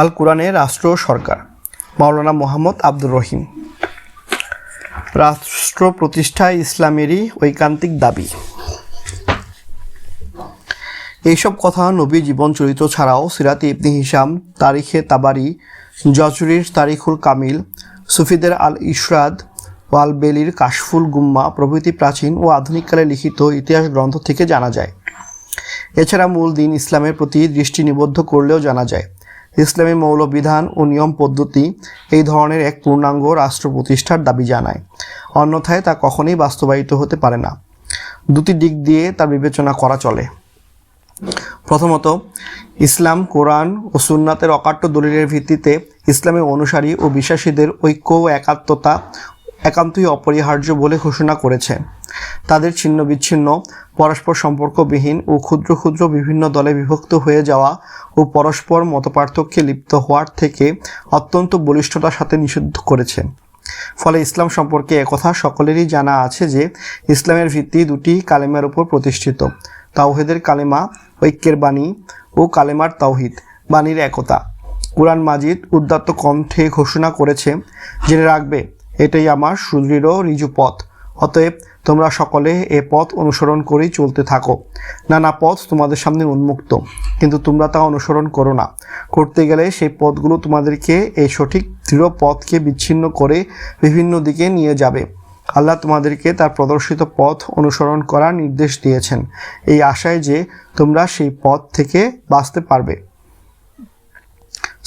আল কোরআনের রাষ্ট্র সরকার। মাওলানা মোহাম্মদ আব্দুর রহিম। রাষ্ট্র প্রতিষ্ঠায় ইসলামেরই ঐকান্তিক দাবি। এইসব কথা নবী জীবন চরিত্র ছাড়াও সিরাতে ইবনি হিসাম তারিখে তাবারি জজরির তারিখুল কামিল, সুফিদের আল ইশরাদ ওয়াল বেলির কাশফুল গুম্মা প্রভৃতি প্রাচীন ও আধুনিককালে লিখিত ইতিহাস গ্রন্থ থেকে জানা যায়। এছাড়া মূল দিন ইসলামের প্রতি দৃষ্টি নিবদ্ধ করলেও জানা যায়। ইসলামী মৌলবিধান ও নিয়ম পদ্ধতি এই ধরনের এক পূর্ণাঙ্গ রাষ্ট্র প্রতিষ্ঠার দাবি জানায়। অন্যথায় তা কখনোই বাস্তবায়িত হতে পারে না। দুটি দিক দিয়ে তার বিবেচনা করা চলে। প্রথমত, ইসলাম, কোরআন ও সুন্নাতের অকাট্য দলিলের ভিত্তিতে ইসলামের অনুসারী ও বিশ্বাসীদের ঐক্য ও একাত্মতা একান্তই অপরিহার্য বলে ঘোষণা করেছে। তাদের ছিন্ন বিচ্ছিন্ন পরস্পর সম্পর্কবিহীন ও ক্ষুদ্র ক্ষুদ্র বিভিন্ন দলে বিভক্ত হয়ে যাওয়া ও পরস্পর মতপার্থক্যে লিপ্ত হওয়ার থেকে অত্যন্ত বলিষ্ঠতার সাথে নিষিদ্ধ করেছে। ফলে ইসলাম সম্পর্কে একথা সকলেরই জানা আছে যে, ইসলামের ভিত্তি দুটি কালেমার উপর প্রতিষ্ঠিত। তাওহিদের কালেমা ঐক্যের বাণী ও কালেমার তাওহিদ, বাণীর একতা। কোরআন মাজিদ উদ্দাত্ত কণ্ঠে ঘোষণা করেছে, জেনে রাখবে এটাই আমার সুদৃঢ় রিজু পথ। অতএব তোমরা সকলে এ পথ অনুসরণ করেই চলতে থাকো। নানা পথ তোমাদের সামনে উন্মুক্ত, কিন্তু তোমরা তা অনুসরণ করো না। করতে গেলে সেই পথগুলো তোমাদেরকে এই সঠিক দৃঢ় পথকে বিচ্ছিন্ন করে বিভিন্ন দিকে নিয়ে যাবে। আল্লাহ তোমাদেরকে তার প্রদর্শিত পথ অনুসরণ করার নির্দেশ দিয়েছেন। এই আশায় যে তোমরা সেই পথ থেকে বাঁচতে পারবে।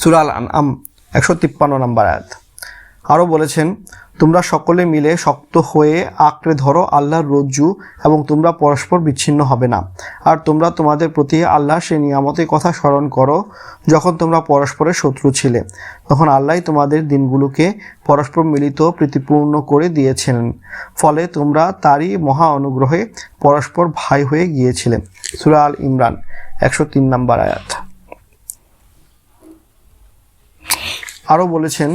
সুরাল আম একশো তিপ্পান্ন নম্বর আয়াত। আরও বলেছেন, তোমরা সকলে মিলে শক্ত হয়ে আঁকড়ে ধরো আল্লাহর রজ্জু এবং তোমরা পরস্পর বিচ্ছিন্ন হবে না। আর তোমরা তোমাদের প্রতি আল্লাহ সে নিয়ামতের কথা স্মরণ করো যখন তোমরা পরস্পরের শত্রু ছিলে। তখন আল্লাহ তোমাদের দিনগুলোকে পরস্পর মিলিত প্রীতিপূর্ণ করে দিয়েছিলেন ফলে তোমরা তারই মহা অনুগ্রহে পরস্পর ভাই হয়ে গিয়েছিলে। সুরা আল ইমরান, একশো তিন নম্বর আয়াত। আরও বলেছেন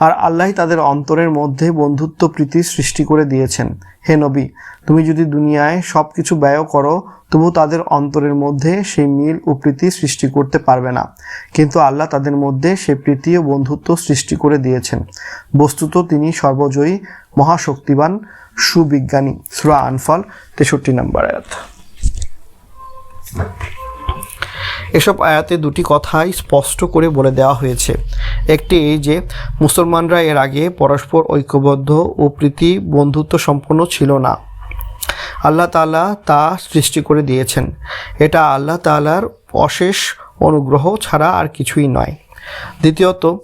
আর আল্লাহ তাদের অন্তরের মধ্যে বন্ধুত্ব প্রীতি সৃষ্টি করে দিয়েছেন। হে নবী, তুমি যদি দুনিয়ায় সব কিছু ব্যয় করো তবু তাদের অন্তরের মধ্যে সেই মিল ও প্রীতি সৃষ্টি করতে পারবে না। কিন্তু আল্লাহ তাদের মধ্যে সেই প্রীতি ও বন্ধুত্ব সৃষ্টি করে দিয়েছেন। বস্তুত তিনি সর্বজয়ী, মহাশক্তিবান, সুবিজ্ঞানী। সুরা আনফল তেষট্টি নম্বর আয়াত। এসব আয়াতে দুটি কথাই স্পষ্ট করে বলে দেওয়া হয়েছে। একটি এই যে, মুসলমানরা এর আগে পরস্পর ঐক্যবদ্ধ ও প্রীতি বন্ধুত্ব সম্পন্ন ছিল না। আল্লাহ তাআলা তা সৃষ্টি করে দিয়েছেন। এটা আল্লাহ তাআলার অশেষ অনুগ্রহ ছাড়া আর কিছুই নয়। দ্বিতীয়ত,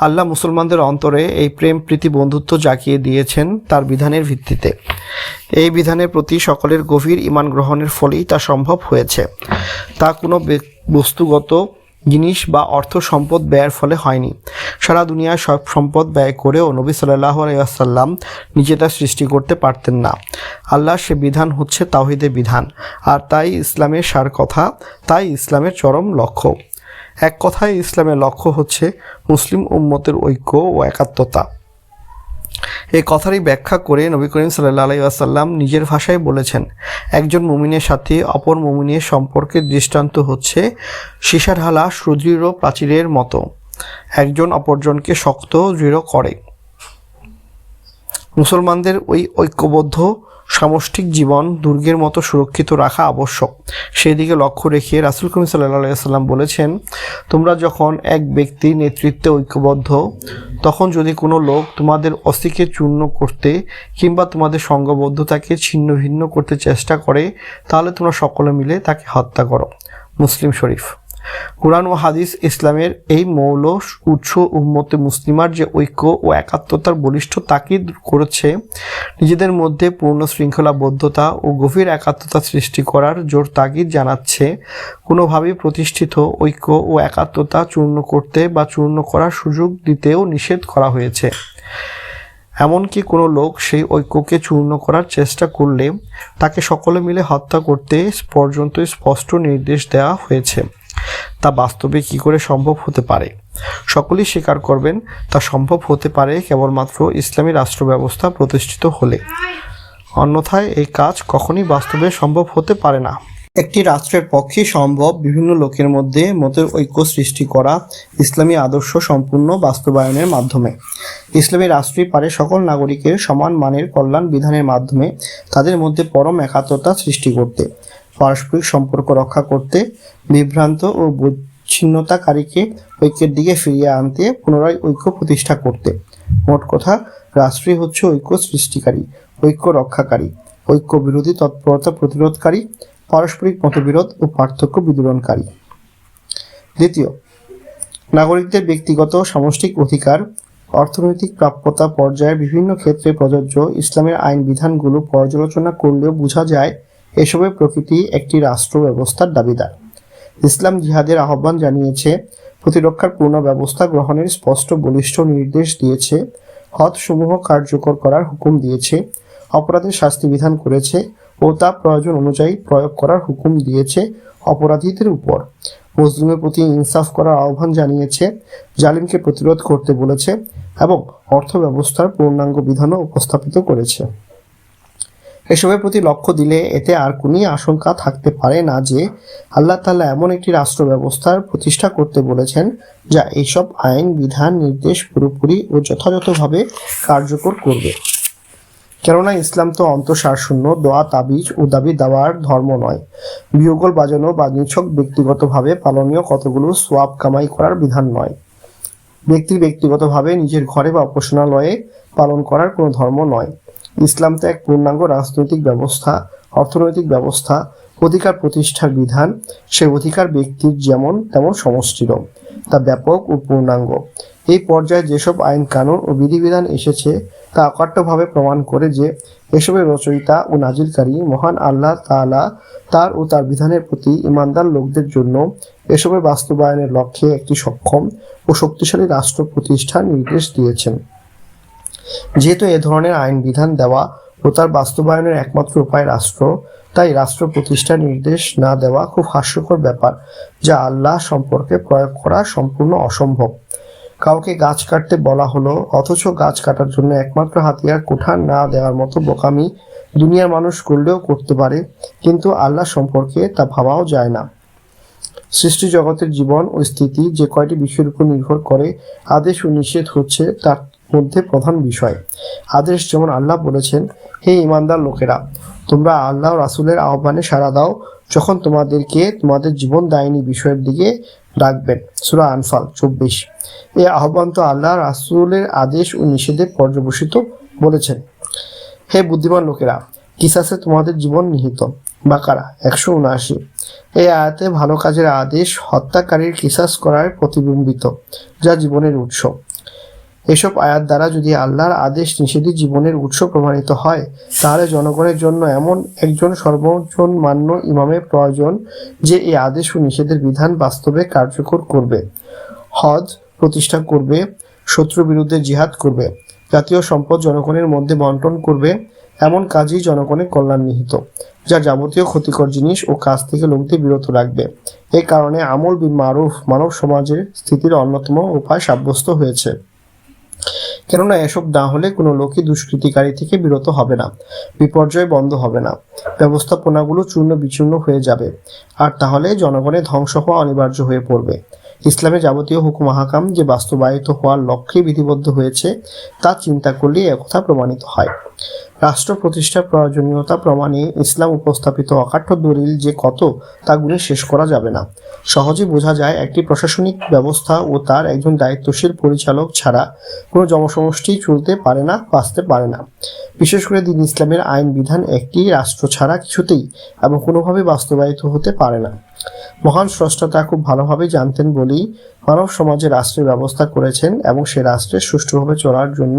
আল্লাহ মুসলমানদের অন্তরে এই প্রেম, প্রীতি, বন্ধুত্ব জাগিয়ে দিয়েছেন তার বিধানের ভিত্তিতে। এই বিধানের প্রতি সকলের গভীর ইমান গ্রহণের ফলেই তা সম্ভব হয়েছে। তা কোনো বস্তুগত জিনিস বা অর্থ সম্পদ ব্যয়ের ফলে হয়নি। সারা দুনিয়ায় সব সম্পদ ব্যয় করেও নবী সাল্লাহ আলাইসাল্লাম নিজে তা সৃষ্টি করতে পারতেন না। আল্লাহ সে বিধান হচ্ছে তাওহিদের বিধান, আর তাই ইসলামের সার কথা, তাই ইসলামের চরম লক্ষ্য। এক কথায় ইসলামের লক্ষ্য হচ্ছে মুসলিম উম্মতের ঐক্য ও একাত্মতা। এই কথারই ব্যাখ্যা করে নবী করিম সাল্লাহ আলাই আসাল্লাম নিজের ভাষায় বলেছেন, একজন মুমিনের সাথে অপর মুমিনের সম্পর্কের দৃষ্টান্ত হচ্ছে সীসাঢালা সুদৃঢ় প্রাচীরের মতো। একজন অপরজনকে শক্ত, দৃঢ় করে। মুসলমানদের ওই ঐক্যবদ্ধ সামষ্টিক জীবন দুর্গের মতো সুরক্ষিত রাখা আবশ্যক। সেদিকে লক্ষ্য রেখে রাসুল করিম সাল্লাহ সাল্লাম বলেছেন, তোমরা যখন এক ব্যক্তি নেতৃত্বে ঐক্যবদ্ধ, তখন যদি কোনো লোক তোমাদের অস্থিকে চূর্ণ করতে কিংবা তোমাদের সঙ্গবদ্ধতাকে ছিন্ন ভিন্ন করতে চেষ্টা করে, তাহলে তোমরা সকলে মিলে তাকে হত্যা করো। মুসলিম শরীফ। কোরআন ও হাদিস ইসলামের এই মৌল উৎস উম্মতে মুসলিমার যে ঐক্য ও একাত্মতার বলিষ্ঠ তাকিদ করেছে, নিজেদের মধ্যে পূর্ণ শৃঙ্খলাবদ্ধতা ও গভীর একাত্মতা সৃষ্টি করার জোর তাগিদ জানাচ্ছে। কোনোভাবেই প্রতিষ্ঠিত ঐক্য ও একাত্মতা চূর্ণ করতে বা চূর্ণ করার সুযোগ দিতেও নিষেধ করা হয়েছে। এমনকি কোনো লোক সেই ঐক্যকে চূর্ণ করার চেষ্টা করলে তাকে সকলে মিলে হত্যা করতে পর্যন্ত স্পষ্ট নির্দেশ দেওয়া হয়েছে। তা বাস্তবে কি করে সম্ভব হতে পারে? সকলেই স্বীকার করবেন, তা সম্ভব হতে পারে কেবলমাত্র ইসলামী রাষ্ট্র ব্যবস্থা প্রতিষ্ঠিত হলে। অন্যথায় এই কাজ কখনই বাস্তবে সম্ভব হতে পারে না। একটি রাষ্ট্রের পক্ষে সম্ভব বিভিন্ন লোকের মধ্যে মতের ঐক্য সৃষ্টি করা ইসলামী আদর্শ সম্পূর্ণ বাস্তবায়নের মাধ্যমে। ইসলামী রাষ্ট্রই পারে সকল নাগরিকের সমান মানের কল্যাণ বিধানের মাধ্যমে তাদের মধ্যে পরম একাত্মতা সৃষ্টি করতে। পারস্পরিক সম্পর্ক রক্ষা করতে বিভ্রান্ত ও বিচ্ছিন্নতাকারীকে ঐক্যের দিকে ফিরিয়ে আনতে, পুনরায় ঐক্য প্রতিষ্ঠা করতে। মোট কথা, রাষ্ট্রই হচ্ছে ঐক্য সৃষ্টিকারী, ঐক্য রক্ষাকারী ঐক্য বিরোধী তৎপরতা প্রতিরোধকারী, পারস্পরিক মতবিরোধ ও পার্থক্য বিদূরণকারী। দ্বিতীয়, নাগরিকদের ব্যক্তিগত সামষ্টিক অধিকার, অর্থনৈতিক প্রাপ্যতা পর্যায়ের বিভিন্ন ক্ষেত্রে প্রযোজ্য ইসলামের আইন বিধানগুলো পর্যালোচনা করলেও বোঝা যায় এসবের প্রকৃতি একটি রাষ্ট্র ব্যবস্থার দাবিদার। ইসলাম জিহাদের আহ্বান জানিয়েছে, প্রতিরক্ষার পূর্ণ ব্যবস্থা গ্রহণের স্পষ্ট বলিষ্ঠ নির্দেশ দিয়েছে, হদসমূহ কার্যকর করার হুকুম দিয়েছে, অপরাধের শাস্তি বিধান করেছে ও তা প্রয়োজন অনুযায়ী প্রয়োগ করার হুকুম দিয়েছে অপরাধীদের উপর। মুসলিমের প্রতি ইনসাফ করার আহ্বান জানিয়েছে, জালিমকে প্রতিরোধ করতে বলেছে এবং অর্থ ব্যবস্থার পূর্ণাঙ্গ বিধানও উপস্থাপিত করেছে। এসবের প্রতি লক্ষ্য দিলে এতে আর কোনই আশঙ্কা থাকতে পারে না যে আল্লাহ তাআলা এমন একটি রাষ্ট্র ব্যবস্থার প্রতিষ্ঠা করতে বলেছেন যা এইসব আইন, বিধান, নির্দেশ পুরোপুরি ও যথাযথভাবে কার্যকর করবে। কেননা ইসলাম তো অন্তঃসারশূন্য, দোয়া, তাবিজ ও দাবি দেওয়ার ধর্ম নয়। বিয়োগল বাজানো বা নিছক ব্যক্তিগতভাবে পালনীয় কতগুলো সোয়াব কামাই করার বিধান নয়। ব্যক্তির ব্যক্তিগতভাবে নিজের ঘরে বা উপাসনালয়ে পালন করার কোনো ধর্ম নয়। ইসলাম তো এক পূর্ণাঙ্গ রাজনৈতিক ব্যবস্থা, অর্থনৈতিক ব্যবস্থা, অধিকার প্রতিষ্ঠার বিধান, সে অধিকার ব্যক্তির যেমন তেমন সমষ্টিরও তা ব্যাপক ও পূর্ণাঙ্গ। এই পর্যায়ে যেসব আইন কানুন ও বিধিবিধান এসেছে, তা অকাট্যভাবে প্রমাণ করে যে এসবের রচয়িতা ও নাজিলকারী মহান আল্লাহ তালা তার ও তার বিধানের প্রতি ইমানদার লোকদের জন্য এসবের বাস্তবায়নের লক্ষ্যে একটি সক্ষম ও শক্তিশালী রাষ্ট্র প্রতিষ্ঠার নির্দেশ দিয়েছেন। যেহেতু এ ধরনের আইন বিধান দেওয়া ও তার বাস্তবায়নের একমাত্র উপায় রাষ্ট্র, তাই রাষ্ট্র প্রতিষ্ঠার নির্দেশ না দেওয়া খুব হাস্যকর ব্যাপার, যা আল্লাহ সম্পর্কে প্রয়োগ করা সম্পূর্ণ অসম্ভব। কাউকে গাছ কাটতে বলা হলো, অথচ গাছ কাটার জন্য একমাত্র হাতিয়ার কোঠার না দেওয়ার মতো বোকামি দুনিয়ার মানুষ করলেও করতে পারে, কিন্তু আল্লাহ সম্পর্কে তা ভাবাও যায় না। সৃষ্টি জগতের জীবন ও স্থিতি যে কয়টি বিষয়ের উপর নির্ভর করে, আদেশ ও নিষেধ হচ্ছে, তার মধ্যে প্রধান বিষয়। আদেশ যেমন আল্লাহ বলেছেন, হে ইমানদার লোকেরা, তোমরা আল্লাহ রাসূলের আহ্বানে সাড়া দাও যখন তোমাদেরকে তোমাদের জীবন দায়নি বিষয়ের দিকে ডাকবেন। সূরা আনফাল চব্বিশ। এই আহ্বান তো আল্লাহ রাসুলের আদেশ ও নিষেধে পর্যবসিত বলেছেন। হে বুদ্ধিমান লোকেরা, কিসাসে তোমাদের জীবন নিহিত। বাকারা একশো উনআশি। এই আয়াতে ভালো কাজের আদেশ হত্যাকারীর কিসাস করার প্রতিবিম্বিত, যা জীবনের উৎস। এসব আয়াত দ্বারা যদি আল্লাহর আদেশ নিষেধই জীবনের উৎস প্রমাণিত হয়, তাহলে জনগণের জন্য এমন একজন সর্বজন মান্য ইমামের প্রয়োজন যে এই আদেশ ও নিষেধের বিধান বাস্তবে কার্যকর করবে। হজ প্রতিষ্ঠা করবে শত্রু বিরুদ্ধে জিহাদ করবে, জাতীয় সম্পদ জনগণের মধ্যে বন্টন করবে, এমন কাজই জনগণের কল্যাণ নিহিত, যা যাবতীয় ক্ষতিকর জিনিস ও কাজ থেকে লোকদের বিরত রাখবে। এই কারণে আমল বিন মারুফ মানব সমাজের স্থিতির অন্যতম উপায় সাব্যস্ত হয়েছে। কেননা এসব না হলে কোনো লোকই দুষ্কৃতিকারী থেকে বিরত হবে না, বিপর্যয় বন্ধ হবে না, ব্যবস্থাপনাগুলো চূর্ণ বিচূর্ণ হয়ে যাবে। আর তাহলে জনগণের ধ্বংস হওয়া অনিবার্য হয়ে পড়বে। ইসলামে যাবতীয় হুকুম হাকাম যে বাস্তবায়িত হওয়ার লক্ষ্যে বিধিবদ্ধ হয়েছে, তা চিন্তা করলেই একথা প্রমাণিত হয়। রাষ্ট্র প্রতিষ্ঠার প্রয়োজনীয়তা প্রমাণে ইসলাম উপস্থাপিত অকাঠ্য দলিল যে কত, তা গুণে শেষ করা যাবে না। সহজে বোঝা যায় একটি প্রশাসনিক ব্যবস্থা ও তার একজন দায়িত্বশীল পরিচালক ছাড়া কোনো জনসমষ্টি চলতে পারে না, বাঁচতে পারে না। বিশেষ করে দিন ইসলামের আইন বিধান একটি রাষ্ট্র ছাড়া কিছুতেই এবং কোনোভাবে বাস্তবায়িত হতে পারে না। মহান স্রষ্টা তা খুব ভালোভাবে জানতেন বলেই মানব সমাজে রাষ্ট্রের ব্যবস্থা করেছেন এবং সে রাষ্ট্রের সুষ্ঠুভাবে চলার জন্য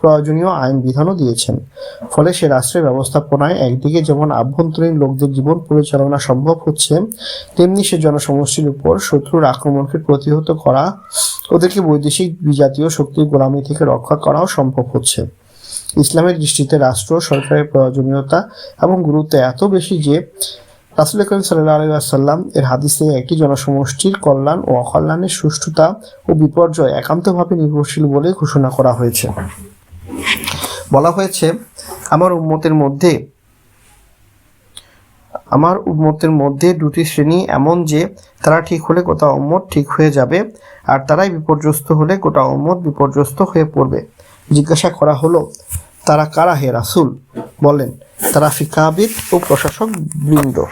প্রয়োজনীয় আইন বিধানও দিয়েছেন। ফলে সে রাষ্ট্রের ব্যবস্থাপনায় একদিকে যেমন আভ্যন্তরীণ লোকদের জীবন পরিচালনা সম্ভব হচ্ছে, তেমনি সে জনসমষ্টির উপর শত্রুর আক্রমণকে প্রতিহত করা, ওদেরকে বৈদেশিক বিজাতীয় শক্তির গোলামি থেকে রক্ষা করাও সম্ভব হচ্ছে। ইসলামের দৃষ্টিতে রাষ্ট্র, সরকারের প্রয়োজনীয়তা এবং গুরুত্ব এত বেশি যে, রাসুল করিম সাল্লাহ এর হাদিসে একটি জনসমষ্টির কল্যাণ ও অকল্যাণের সুষ্ঠুতা ও বিপর্যয় একান্তভাবে নির্ভরশীল বলে ঘোষণা করা হয়েছে। বলা হয়েছে আমার উম্মতের মধ্যে, আমার উম্মতের মধ্যে দুটি শ্রেণি এমন যে, তারা ঠিক হলে গোটা উম্মত ঠিক হয়ে যাবে, আর তারাই বিপর্যস্ত হলে গোটা উম্মত বিপর্যস্ত হয়ে পড়বে। জিজ্ঞাসা করা হলো, তারা কারা হে রাসুল? বলেন, তারা ফিকাবিদ ও প্রশাসক বৃন্দ।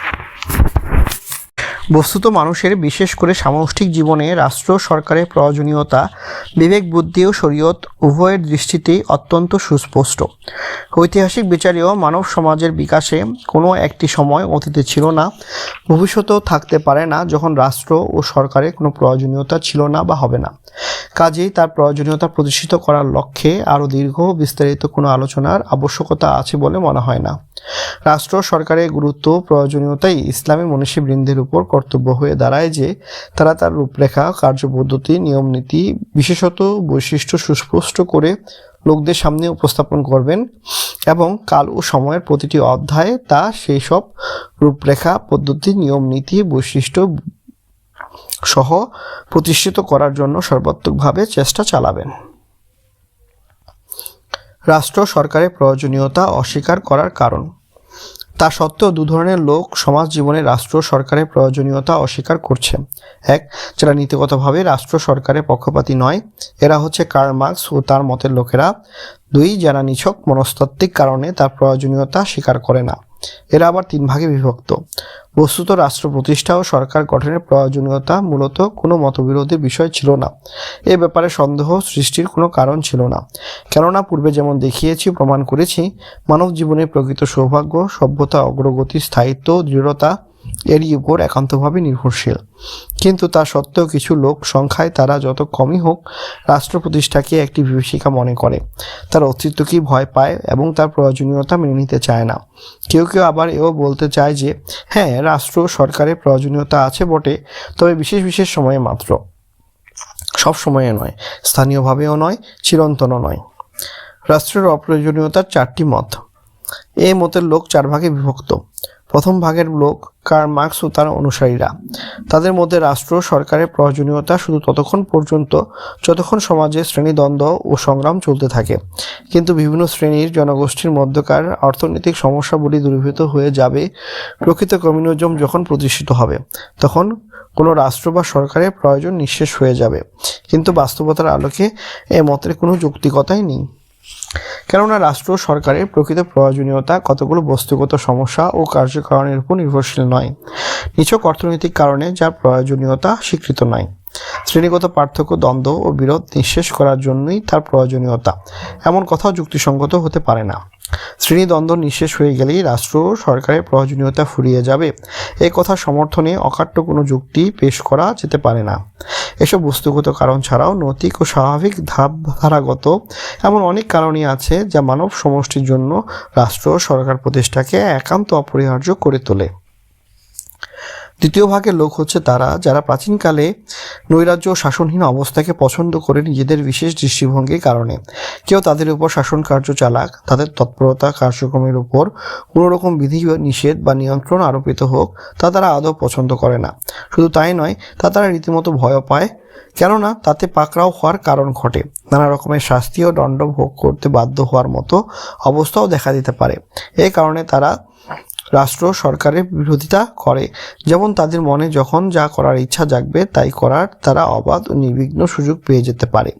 বস্তুত মানুষের বিশেষ করে সামষ্টিক জীবনে রাষ্ট্র সরকারের প্রয়োজনীয়তা, বিবেক বুদ্ধি ও শরীয়ত উভয়ের দৃষ্টিতেই অত্যন্ত সুস্পষ্ট। ঐতিহাসিক বিচারেও মানব সমাজের বিকাশে কোনো একটি সময় অতীতে ছিল না, ভবিষ্যতেও থাকতে পারে না যখন রাষ্ট্র ও সরকারের কোনো প্রয়োজনীয়তা ছিল না বা হবে না। কাজেই তার প্রয়োজনীয়তা প্রতিষ্ঠিত করার লক্ষ্যে আরও দীর্ঘ বিস্তারিত কোনো আলোচনার আবশ্যকতা আছে বলে মনে হয় না। রাষ্ট্র, সরকারের গুরুত্ব, প্রয়োজনীয়তাই ইসলামী মনীষীবৃন্দের উপর কর্তব্য হয়ে দাঁড়ায় যে তারা তার রূপরেখা, কার্যপদ্ধতি, নিয়মনীতি, বিশেষত বৈশিষ্ট্য সুস্পষ্ট করে লোকদের সামনে উপস্থাপন করবেন এবং কাল ও সময়ের প্রতিটি অধ্যায়ে তা সেই সব রূপরেখা, পদ্ধতি নিয়ম নীতি বৈশিষ্ট্য সহ প্রতিষ্ঠিত করার জন্য সর্বাত্মকভাবে চেষ্টা চালাবেন। রাষ্ট্র সরকারের প্রয়োজনীয়তা অস্বীকার করার কারণ। তা সত্ত্বেও দু ধরনের লোক সমাজ জীবনে রাষ্ট্র সরকারের প্রয়োজনীয়তা অস্বীকার করছে। এক, যারা নীতিগতভাবে রাষ্ট্র সরকারের পক্ষপাতী নয়, এরা হচ্ছে কার্ল মার্কস ও তার মতের লোকেরা। দুই, যারা নিছক মনস্তাত্ত্বিক কারণে তার প্রয়োজনীয়তা স্বীকার করে না। এরা আবার তিন ভাগে বিভক্ত। বস্তুত রাষ্ট্র প্রতিষ্ঠা ও সরকার গঠনের প্রয়োজনীয়তা মূলত কোনো মতবিরোধের বিষয় ছিল না। এ ব্যাপারে সন্দেহ সৃষ্টির কোনো কারণ ছিল না। কেননা পূর্বে যেমন দেখিয়েছি, প্রমাণ করেছি মানব জীবনের প্রকৃত সৌভাগ্য, সভ্যতা, অগ্রগতি, স্থায়িত্ব, দৃঢ়তা এরই উপর একান্তভাবে নির্ভরশীল। কিন্তু তা সত্ত্বেও কিছু লোক সংখ্যায় তারা যত কমই হোক, রাষ্ট্র প্রতিষ্ঠাকে একটি বিভীষিকা মনে করে। তার অস্তিত্বকেই ভয় পায় এবং তার প্রয়োজনীয়তা মেনে নিতে চায় না। কেউ কেউ আবার এও বলতে চায় যে হ্যাঁ রাষ্ট্র সরকারের প্রয়োজনীয়তা আছে বটে, তবে বিশেষ বিশেষ সময়ে মাত্র। সব সময়ে নয়, স্থানীয়ভাবেও নয়, চিরন্তনও নয়। রাষ্ট্রের অপ্রয়োজনীয়তার চারটি মত। এই মতের লোক চার ভাগে বিভক্ত। প্রথম ভাগের লোক কার মার্কস ও তার অনুসারীরা। তাদের মধ্যে রাষ্ট্র, সরকারের প্রয়োজনীয়তা শুধু ততক্ষণ পর্যন্ত যতক্ষণ সমাজে শ্রেণীদ্বন্দ্ব ও সংগ্রাম চলতে থাকে। কিন্তু বিভিন্ন শ্রেণির জনগোষ্ঠীর মধ্যকার অর্থনৈতিক সমস্যাগুলি দূরীভূত হয়ে যাবে। প্রকৃত কমিউনিজম যখন প্রতিষ্ঠিত হবে, তখন কোনো রাষ্ট্র বা সরকারের প্রয়োজন নিঃশেষ হয়ে যাবে। কিন্তু বাস্তবতার আলোকে এ মতের কোনো যৌক্তিকতাই নেই। কেননা রাষ্ট্র সরকারের প্রকৃত প্রয়োজনীয়তা কতগুলো বস্তুগত সমস্যা ও কার্যকারণের উপর নির্ভরশীল নয়। নিছক অর্থনৈতিক কারণে যার প্রয়োজনীয়তা স্বীকৃত নয়। শ্রেণীগত পার্থক্য, দ্বন্দ্ব ও বিরোধ নিঃশেষ করার জন্যই তার প্রয়োজনীয়তা। এমন কথাও যুক্তিসঙ্গত হতে পারে না। শ্রেণীদ্বন্দ্ব নিঃশেষ হয়ে গেলেই রাষ্ট্র সরকারের প্রয়োজনীয়তা ফুরিয়ে যাবে। এ কথা সমর্থনে অকাট্য কোনো যুক্তি পেশ করা যেতে পারে না। এসব বস্তুগত কারণ ছাড়াও নৈতিক ও স্বাভাবিক ধারাগত এমন অনেক কারণই আছে যা মানব সমষ্টির জন্য রাষ্ট্র সরকার প্রতিষ্ঠাকে একান্ত অপরিহার্য করে তোলে। দ্বিতীয় ভাগের লোক হচ্ছে তারা, যারা প্রাচীনকালে নৈরাজ্য ও শাসনহীন অবস্থাকে পছন্দ করে নিজেদের বিশেষ দৃষ্টিভঙ্গির কারণে। কেউ তাদের উপর শাসন কার্য চালাক, তাদের তৎপরতা কার্যক্রমের উপর কোনো রকম বিধি নিষেধ বা নিয়ন্ত্রণ আরোপিত হোক, তা তারা আদৌ পছন্দ করে না। শুধু তাই নয়, তা তারা রীতিমতো ভয় পায়, কেননা তাতে পাকড়াও হওয়ার কারণ ঘটে। নানা রকমের শাস্তি ও দণ্ড ভোগ করতে বাধ্য হওয়ার মতো অবস্থাও দেখা দিতে পারে। এই কারণে তারা রাষ্ট্র সরকারের বিরোধিতা করে। যেমন তাদের মনে যখন যা করার ইচ্ছা জাগবে, তাই করার তারা অবাধ ও নির্বিঘ্ন সুযোগ পেয়ে যেতে পারে।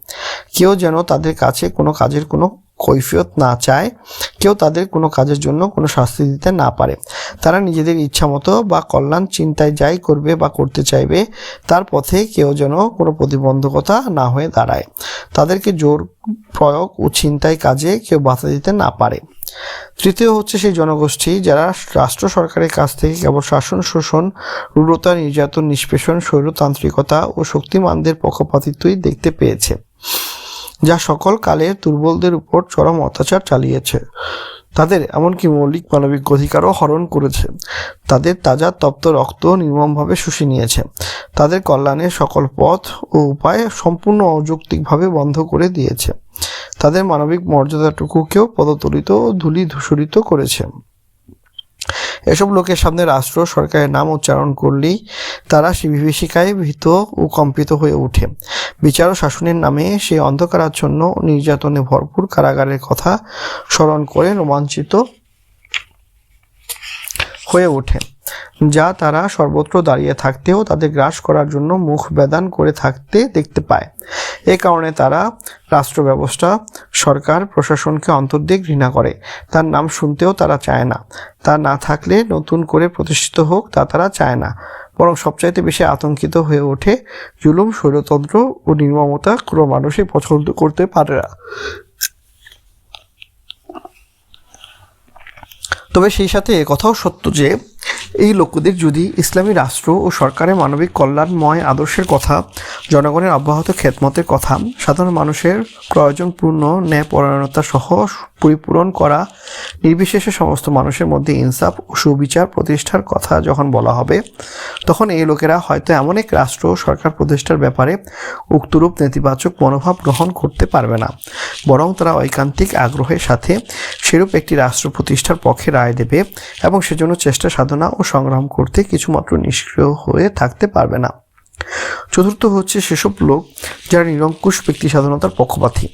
কেউ যেন তাদের কাছে কোনো কাজের কোনো কৈফিয়ত না চায়, কেউ তাদের কোনো কাজের জন্য কোনো শাস্তি দিতে না পারে। তারা নিজেদের ইচ্ছা মতো বা কল্যাণ চিন্তায় যাই করবে বা করতে চাইবে, তার পথে কেউ যেন কোনো প্রতিবন্ধকতা না হয়ে দাঁড়ায়। তাদেরকে জোর প্রয়োগ ও চিন্তায় কাজে কেউ বাধা দিতে না পারে। তৃতীয় হচ্ছে সেই জনগোষ্ঠী যারা রাষ্ট্র সরকারের কাছ থেকে কেবল শাসন, শোষণ, রূঢ়তা, নির্যাতন, নিষ্পেষণ, স্বৈরতান্ত্রিকতা ও শক্তিমানদের পক্ষপাতিত্বই দেখতে পেয়েছে। যা সকল কালে দুর্বলদের উপর চরম অত্যাচার চালিয়েছে। তাদের এমনকি মৌলিক মানবিক অধিকারও হরণ করেছে। তাদের তাজা তপ্ত রক্ত নির্মমভাবে শুষে নিয়েছে। তাদের কল্যাণের সকল পথ ও উপায় সম্পূর্ণ অযৌক্তিকভাবে বন্ধ করে দিয়েছে। তাদের মানবিক মর্যাদাটুকুকেও পদতলিত ও ধূলি ধূসরিত করেছে। এসব লোকের সামনে রাষ্ট্র সরকারের নাম উচ্চারণ করলেই তারা বিভীষিকায় ভীত ও কম্পিত হয়ে ওঠে। বিচার ও শাসনের নামে সেই অন্ধকারাচ্ছন্ন নির্যাতনে ভরপুর কারাগারের কথা স্মরণ করে রোমাঞ্চিত হয়ে ওঠে, যা তারা সর্বত্র দাঁড়িয়ে থাকতেও তাদের গ্রাস করার জন্য মুখ বেদান করে থাকতে দেখতে পায়। এ কারণে তারা রাষ্ট্র ব্যবস্থা সরকার, প্রশাসনকে অন্তর ঘৃণা করে। তার নাম শুনতেও তারা চায় না। তা না থাকলে নতুন করে প্রতিষ্ঠিত হোক তা তারা চায় না। বরং সবচাইতে বেশি আতঙ্কিত হয়ে ওঠে জুলুম, স্বৈরতন্ত্র ও নির্মমতা কোনো মানুষই পছন্দ করতে পারে না। তবে সেই সাথে কথাও সত্য যে এই লোকদের যদি ইসলামী রাষ্ট্র ও সরকারের মানবিক কল্যাণময় আদর্শের কথা, জনগণের অব্যাহত খেদমতের কথা, সাধারণ মানুষের প্রয়োজনপূর্ণ ন্যায় ন্যায়পরায়ণতা সহ পরিপূরণ করা নির্বিশেষে সমস্ত মানুষের মধ্যে ইনসাফ ও সুবিচার প্রতিষ্ঠার কথা যখন বলা হবে, তখন এই লোকেরা হয়তো এমন এক রাষ্ট্র সরকার প্রতিষ্ঠার ব্যাপারে উক্তরূপ নেতিবাচক মনোভাব গ্রহণ করতে পারবে না। বরং তারা ঐকান্তিক আগ্রহের সাথে সেরূপ একটি রাষ্ট্র প্রতিষ্ঠার পক্ষে রায় দেবে এবং সেজন্য চেষ্টা, সাধনা ও সংগ্রাম করতে কিছুমাত্র নিষ্ক্রিয় হয়ে থাকতে পারবে না। চতুর্থ হচ্ছে সেসব লোক যারা নিরঙ্কুশ ব্যক্তি স্বাধীনতার পক্ষপাতী।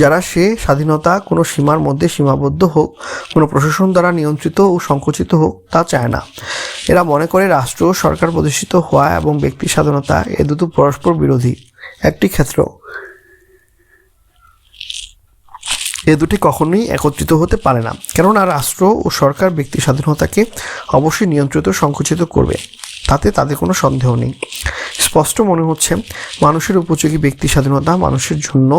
যারা সে স্বাধীনতা কোনো সীমার মধ্যে সীমাবদ্ধ হোক, কোনো প্রশাসন দ্বারা নিয়ন্ত্রিত ও সংকুচিত হোক, তা চায় না। এরা মনে করে রাষ্ট্র সরকার প্রতিষ্ঠিত হওয়া এবং ব্যক্তি স্বাধীনতা এ দুটো পরস্পর বিরোধী। একটি ক্ষেত্র। এ দুটি কখনোই একত্রিত হতে পারে না, কেননা রাষ্ট্র ও সরকার ব্যক্তি স্বাধীনতাকে অবশ্যই নিয়ন্ত্রিত সংকুচিত করবে। তাতে তাদের কোনো সন্দেহ নেই। স্পষ্ট মনে হচ্ছে, মানুষের উপযোগী ব্যক্তি স্বাধীনতা মানুষের জন্য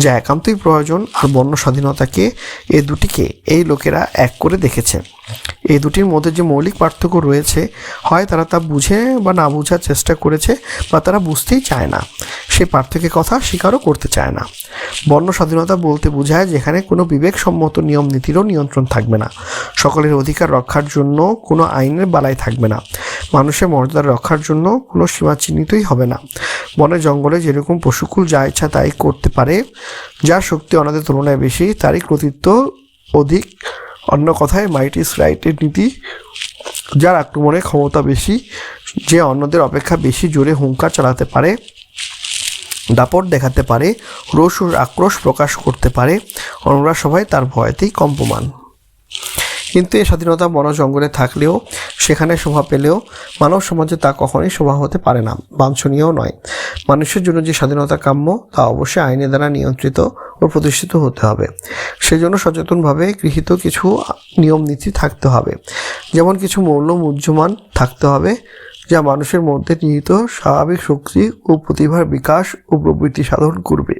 যা একান্তই প্রয়োজন আর বন্য স্বাধীনতাকে এ দুটিকে এই লোকেরা এক করে দেখেছে। এই দুটির মধ্যে যে মৌলিক পার্থক্য রয়েছে, হয় তারা তা বুঝে বা না বোঝার চেষ্টা করেছে বা তারা বুঝতেই চায় না। সেই পার্থক্যের কথা স্বীকারও করতে চায় না। বর্ণ স্বাধীনতা বলতে বোঝায় যেখানে কোনো বিবেকসম্মত নিয়ম নীতিরও নিয়ন্ত্রণ থাকবে না। সকলের অধিকার রক্ষার জন্য কোনো আইনের বালাই থাকবে না। মানুষের মর্যাদা রক্ষার জন্য কোনো সীমা চিহ্নিতই হবে না। বনে জঙ্গলে যেরকম পশুকুল যা ইচ্ছা তাই করতে পারে। যার শক্তি অনাদের তুলনায় বেশি, তারই কৃতিত্ব অধিক অন্য কথায় মাইট ইস রাইটের নীতি, যার আক্রমণে ক্ষমতা বেশি, যে অন্যদের অপেক্ষা বেশি জোরে হুঙ্কার চালাতে পারে, দাপট দেখাতে পারে রোষ ও আক্রোশ প্রকাশ করতে পারে অন্যরা সবাই তার ভয়তেই কম্পমান। কিন্তু এই স্বাধীনতা বন জঙ্গলে থাকলেও, সেখানে শোভা পেলেও মানব সমাজে তা কখনোই শোভা হতে পারে না বাঞ্ছনীয় নয়। মানুষের জন্য যে স্বাধীনতা কাম্য, তা অবশ্যই আইনের দ্বারা নিয়ন্ত্রিত ও প্রতিষ্ঠিত হতে হবে। সেজন্য সচেতনভাবে গৃহীত কিছু নিয়ম নীতি থাকতে হবে। যেমন কিছু মৌল্য মুহ্যমান থাকতে হবে, যা মানুষের মধ্যে নিহিত স্বাভাবিক শক্তি ও প্রতিভার বিকাশ ও প্রবৃত্তি সাধন করবে।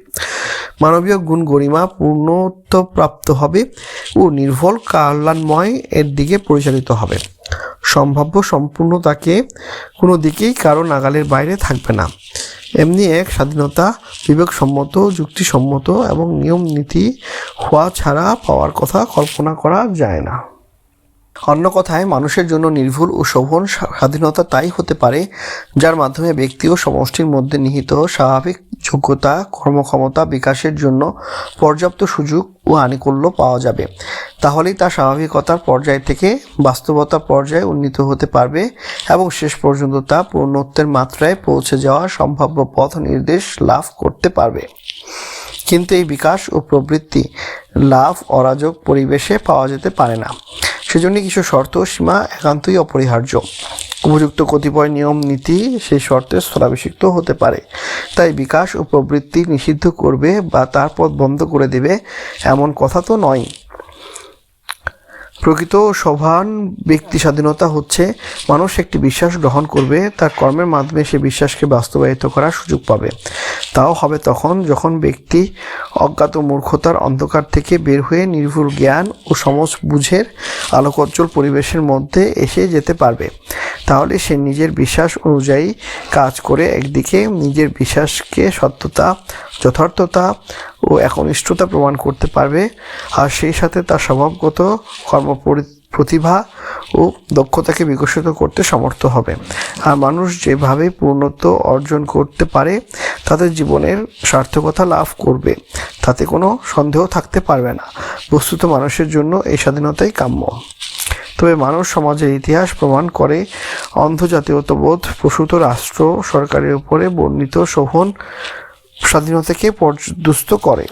মানবীয় গুণ গরিমা পূর্ণত্ব প্রাপ্ত হবে ও নির্ভল কল্যাণময় এর দিকে পরিচালিত হবে। সম্ভাব্য সম্পূর্ণতাকে কোনো দিকেই কারও নাগালের বাইরে থাকবে না। এমনি এক স্বাধীনতা বিবেকসম্মত, যুক্তিসম্মত এবং নিয়ম নীতি হওয়া ছাড়া পাওয়ার কথা কল্পনা করা যায় না। অন্য কথায়, মানুষের জন্য নির্ভুল ও শোভন স্বাধীনতা তাই হতে পারে, যার মাধ্যমে ব্যক্তি ও সমষ্টির মধ্যে নিহিত স্বাভাবিক যোগ্যতা, কর্মক্ষমতা বিকাশের জন্য পর্যাপ্ত সুযোগ ও আনুকূল্য পাওয়া যাবে। তাহলেই তা স্বাভাবিকতার পর্যায় থেকে বাস্তবতার পর্যায়ে উন্নীত হতে পারবে এবং শেষ পর্যন্ত তা পূর্ণত্বের মাত্রায় পৌঁছে যাওয়ার সম্ভাব্য পথ নির্দেশ লাভ করতে পারবে। কিন্তু এই বিকাশ ও প্রবৃত্তি লাভ অরাজক পরিবেশে পাওয়া যেতে পারে না। সেজন্য কিছু শর্ত সীমা একান্তই অপরিহার্য। উপযুক্ত কতিপয় নিয়ম, নীতি সেই শর্তে স্থলাভিষিক্ত হতে পারে। তাই বিকাশ ও প্রবৃত্তি নিষিদ্ধ করবে বা তার পথ বন্ধ করে দেবে এমন কথা তো নয়। প্রকৃত সভান ব্যক্তি স্বাধীনতা হচ্ছে মানুষ একটি বিশ্বাস গ্রহণ করবে, তার কর্মের মাধ্যমে সে বিশ্বাসকে বাস্তবায়িত করার সুযোগ পাবে। তাও হবে তখন যখন ব্যক্তি অজ্ঞাত মূর্খতার অন্ধকার থেকে বের হয়ে নির্ভুল জ্ঞান ও সমজ বুঝের আলোকোজ্জ্বল পরিবেশের মধ্যে এসে যেতে পারবে। তাহলে সে নিজের বিশ্বাস অনুযায়ী কাজ করে, একদিকে নিজের বিশ্বাসকে সত্যতা, যথার্থতা ও একনিষ্ঠতা প্রমাণ করতে পারবে। আর সেই সাথে তার স্বভাবগত কর্ম প্রতিভা ও দক্ষতাকে বিকশিত করতে সমর্থ হবে। আর মানুষ যেভাবে পূর্ণত্ব অর্জন করতে পারে তাদের জীবনের সার্থকতা লাভ করবে। তাতে কোনো সন্দেহ থাকতে পারবে না। বস্তুত মানুষের জন্য এই স্বাধীনতাই কাম্য। তবে মানব সমাজের ইতিহাস প্রমাণ করে অন্ধ জাতীয়তাবোধ প্রসূত রাষ্ট্র সরকারের উপরে বর্ণিত শোভন স্বাধীনতাকে পর্যদুস্ত করে।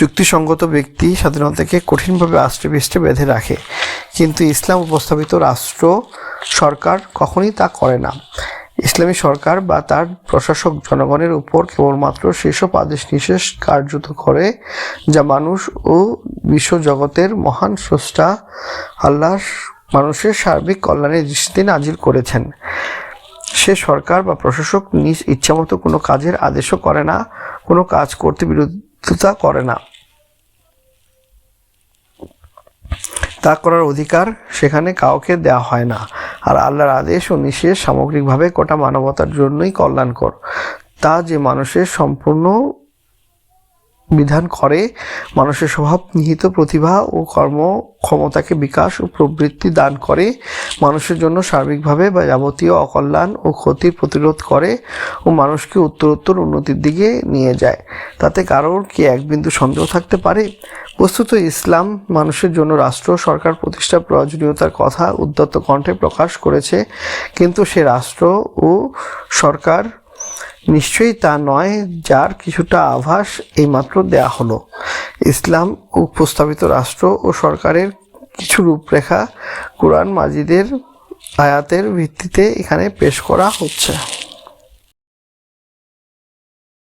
যুক্তিসঙ্গত ব্যক্তি স্বাধীনতাকে কঠিনভাবে আষ্টে বেঁধে রাখে। কিন্তু ইসলাম উপস্থাপিত রাষ্ট্র সরকার কখনই তা করে না। ইসলামী সরকার বা তার প্রশাসক জনগণের উপর কেবলমাত্র সেসব আদেশ নিষেধ কার্যত করে, যা মানুষ ও বিশ্বজগতের মহান স্রষ্টা আল্লাহ মানুষের সার্বিক কল্যাণের দৃষ্টিতে নাজিল করেছেন। সে সরকার বা প্রশাসক নিজ ইচ্ছামতো কোনো কাজের আদেশও করে না, কোনো কাজ করতে বিরোধিতা করে না। তা করার অধিকার সেখানে কাউকে দেওয়া হয় না। আর আল্লাহর আদেশ ও নিষেধ সামগ্রিকভাবে গোটা মানবতার জন্যই কল্যাণকর। তা যে মানুষের সম্পূর্ণ বিধান করে, মানুষের স্বভাব, নিহিত প্রতিভা ও কর্ম, ক্ষমতাকে বিকাশ ও প্রবৃত্তি দান করে, মানুষের জন্য সার্বিকভাবে বা যাবতীয় অকল্যাণ ও ক্ষতি প্রতিরোধ করে ও মানুষকে উত্তরোত্তর উন্নতির দিকে নিয়ে যায়। তাতে কারোর কি এক বিন্দু সন্দেহ থাকতে পারে? বস্তুত ইসলাম মানুষের জন্য রাষ্ট্র, সরকার প্রতিষ্ঠার প্রয়োজনীয়তার কথা উদ্যত কণ্ঠে প্রকাশ করেছে, কিন্তু সে রাষ্ট্র ও সরকার নিশ্চয়ই তা নয় যার কিছুটা আভাস এইমাত্র দেয়া হলো। ইসলাম উপস্থাপিত রাষ্ট্র ও সরকারের কিছু রূপরেখা কোরআন মাজিদের আয়াতের ভিত্তিতে এখানে পেশ করা হচ্ছে।